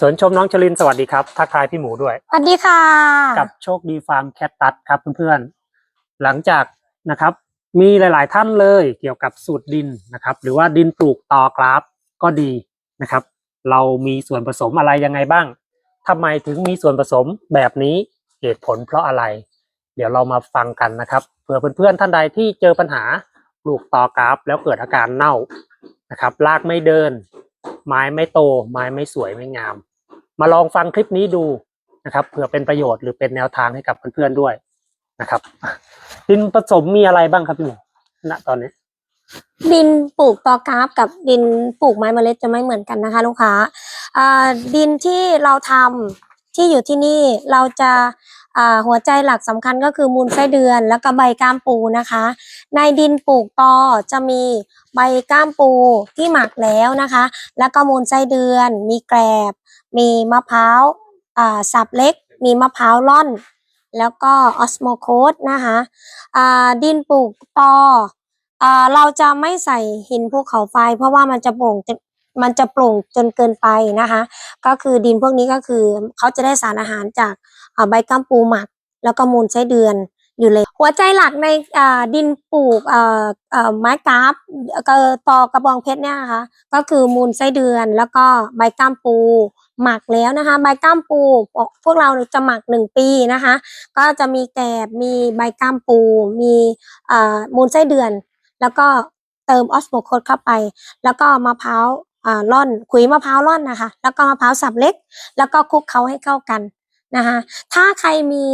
สวนชมน้องชลินสวัสดีครับทักทายพี่หมูด้วย สวัสดีค่ะ กับโชคดีฟาร์มแคทตัสครับเพื่อนๆ หลังจากนะครับ มีหลาย ๆ ท่านเลยเกี่ยวกับสูตรดินนะครับ หรือว่าดินปลูกต่อกราฟก็ดีนะครับ เรามีส่วนผสมอะไรยังไงบ้างทำไมถึงมีส่วนผสมแบบนี้เหตุผลเพราะอะไร เดี๋ยวเรามาฟังกันนะครับเผื่อเพื่อนๆท่านใดที่เจอปัญหาปลูกต่อกราฟ แล้วเกิดอาการเน่านะครับรากไม่เดิน ไม้ไม่โต ไม้ไม่สวยไม่งาม มาลองฟังคลิปนี้ดูนะครับเผื่อเป็นประโยชน์หรือเป็นแนวทางให้กับเพื่อนๆด้วยนะครับดินผสมมีอะไรบ้างครับพี่หมูณตอนนี้ ดินปลูกตอกราฟกับดินปลูกไม้เมล็ดจะไม่เหมือนกันนะคะ ลูกค้าดินที่เราทำที่อยู่ที่นี่เราจะาหัวใจหลักสำคัญก็คือมูลไส้เดือนแล้วก็ใบก้ามปูนะคะ ในดินปลูกตอจะมีใบก้ามปูที่หมักแล้วนะคะ แล้วก็มูลไส้เดือน มีแกลบ มีมะพร้าวอ่าสับเล็ก มีมะพร้าวล่อน แล้วก็ออสโมโคสนะคะอ่าดินปลูกตออ่าเราจะไม่ใส่หินภูเขาไฟ เพราะว่ามันจะโปร่งจนมันจะโปร่งจนเกินไปนะคะ ก็คือดินพวกนี้ก็คือเขาจะได้สารอาหารจากใบกัมปูหมัก แล้วก็มูลไส้เดือน อยู่เลยหัวใจหลักในดินปลูกไม้กราฟก็ตอกระบองเพชรเนี่ยนะคะก็คือมูลไส้เดือนแล้วก็ใบก้ามปู หมักแล้วนะคะ ใบก้ามปู พวกเราจะหมักหนึ่งปีนะคะ ก็จะมีแกบมีใบก้ามปู มีมูลไส้เดือน แล้วก็เติมออสโมโคสเข้าไป แล้วก็มะพร้าวอ่าร่อนขุยมะพร้าวร่อนนะคะ แล้วก็มะพร้าวสับเล็ก แล้วก็คลุกเคล้าให้เข้ากันนะคะถ้าใครมี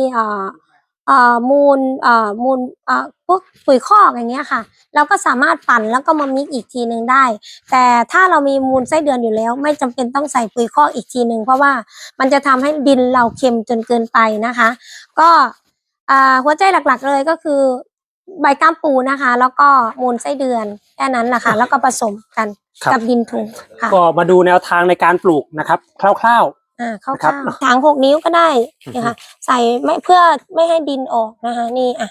อ่าอ่ามูลอ่ามูลอ่าพวกปุ๋ยคอกอย่างเงี้ยค่ะ เราก็สามารถปั่นแล้วก็มามิกอีกทีหนึ่งได้ แต่ถ้าเรามีมูลไส้เดือนอยู่แล้ว ไม่จำเป็นต้องใส่ปุ๋ยคอกอีกทีหนึ่งเพราะว่ามันจะทำให้ดินเราเค็มจนเกินไปนะคะ ก็อ่าหัวใจหลักๆเลยก็คือใบก้ามปูนะคะ แล้วก็มูลไส้เดือนแค่นั้นแหละค่ะแล้วก็ผสมกันครับ กับดินถุงค่ะ ก็มาดูแนวทางในการปลูกนะครับ คร่าว อ่าเข้าครับข้าวถังหกนิ้วก็ได้นะคะใส่ไม่เพื่อไม่ให้ดินออกนะคะ นี่อะ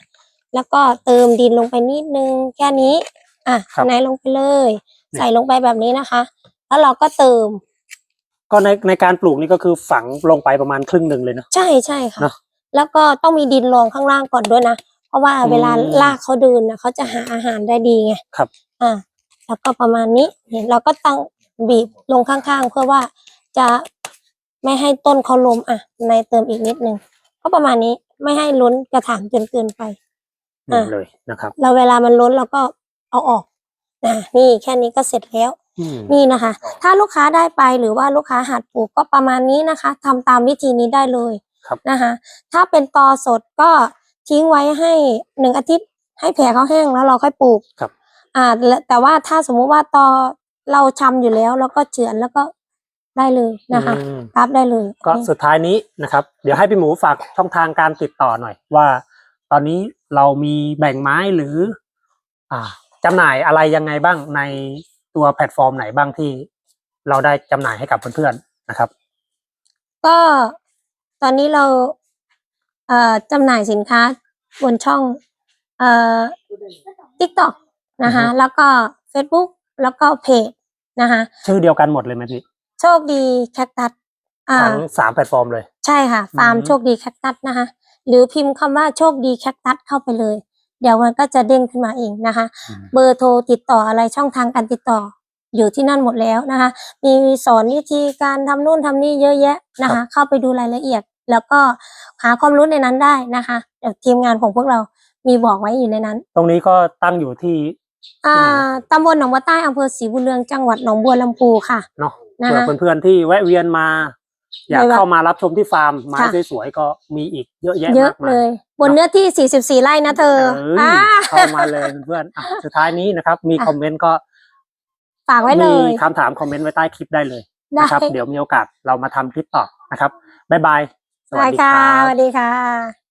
แล้วก็เติมดินลงไปนิดนึงแค่นี้ อะครับไหนลงไปเลย ใส่ลงไปแบบนี้นะคะ แล้วเราก็เติมๆก็ในในการปลูกนี่ก็คือฝังลงไปประมาณครึ่งหนึ่งเลยเนาะใช่ใช่ค่ะเนอะแล้วก็ต้องมีดินรองข้างล่างก่อนด้วยนะเพราะว่าอืมเวลาลากเขาเดินนะเขาจะหาอาหารได้ดีไงครับ อ่า แล้วก็ประมาณนี้เห็นเราก็ตั้งบีบลงข้างๆ เพื่อว่าจะ ไม่ให้ต้นเขาล้มอะ ในเติมอีกนิดนึงก็ประมาณนี้ไม่ให้ล้นกระถางจนเกินไปนี่อะเลยนะครับแล้วเวลามันล้นเราก็เอาออกนะนี่แค่นี้ก็เสร็จแล้วอืมนี่นะคะ ถ้าลูกค้าได้ไปหรือว่าลูกค้าหัดปลูกก็ประมาณนี้นะคะทำตามวิธีนี้ได้เลยครับนะคะ ถ้าเป็นตอสดก็ทิ้งไว้ให้หนึ่งอาทิตย์ให้แผลเขาแห้งแล้วเราค่อยปลูกครับ อ่าและแต่ว่าถ้าสมมุติว่าตอเราชำอยู่แล้ว แล้วก็เฉือนแล้วก็ ได้เลยนะคะ อืมรับได้เลยก็สุดท้ายนี้นะครับ เดี๋ยวให้พี่หมูฝากช่องทางการติดต่อหน่อย ว่า ตอนนี้เรามีแบ่งไม้หรือ อ่าจำหน่ายอะไรยังไงบ้างในตัวแพลตฟอร์มไหนบ้างที่ เราได้จำหน่ายให้กับเพื่อนๆนะครับ ก็ตอนนี้เราเอ่อจำหน่ายสินค้าบนช่องเอ่อ TikTok นะคะ อือฮึ แล้วก็ Facebook แล้วก็เพจนะคะ ชื่อเดียวกันหมดเลยไหมพี่ โชคดีแคคตัสอ่า ทั้งสามแพลตฟอร์มเลย ใช่ค่ะ ฟาร์มอืม โชคดีแคคตัสนะคะ หรือพิมพ์คำว่าโชคดีแคคตัสเข้าไปเลย เดี๋ยวมันก็จะเด้งขึ้นมาเองนะคะ เบอร์โทรติดต่ออะไรช่องทางการติดต่อ อยู่ที่นั่นหมดแล้วนะคะ มีสอนวิธีการทำนู่นทำนี่เยอะแยะนะคะ เข้าไปดูรายละเอียด แล้วก็หาความรู้ในนั้นได้นะคะเดี๋ยวทีมงานของพวกเรามีบอกไว้อยู่ในนั้น ตรงนี้ก็ตั้งอยู่ที่ อ่าตำบลหนองบัวใต้อำเภอศรีบุญเรืองจังหวัดหนองบัวลำพูค่ะ เนาะนะคะ เผื่อเพื่อนๆที่แวะเวียนมา อยากไม่ว่าเข้ามารับชมที่ฟาร์มไม้ค่ะสวยๆก็มีอีกเยอะแยะเยอะมากมาเลยบนเนื้อที่ 44 ไร่นะเธอเอ้ยอ่าเข้ามาเลยเพื่อนๆอะสุดท้ายนี้นะครับ มีอะคอมเมนต์ก็ฝากไว้เลมียคำถามคอมเมนต์ไว้ใต้คลิปได้เลยได้นะครับ เดี๋ยวมีโอกาสเรามาทำคลิปต่อนะครับบ๊ายบายสวัสได้ดีคค่ะรับสวัสดีค่ะ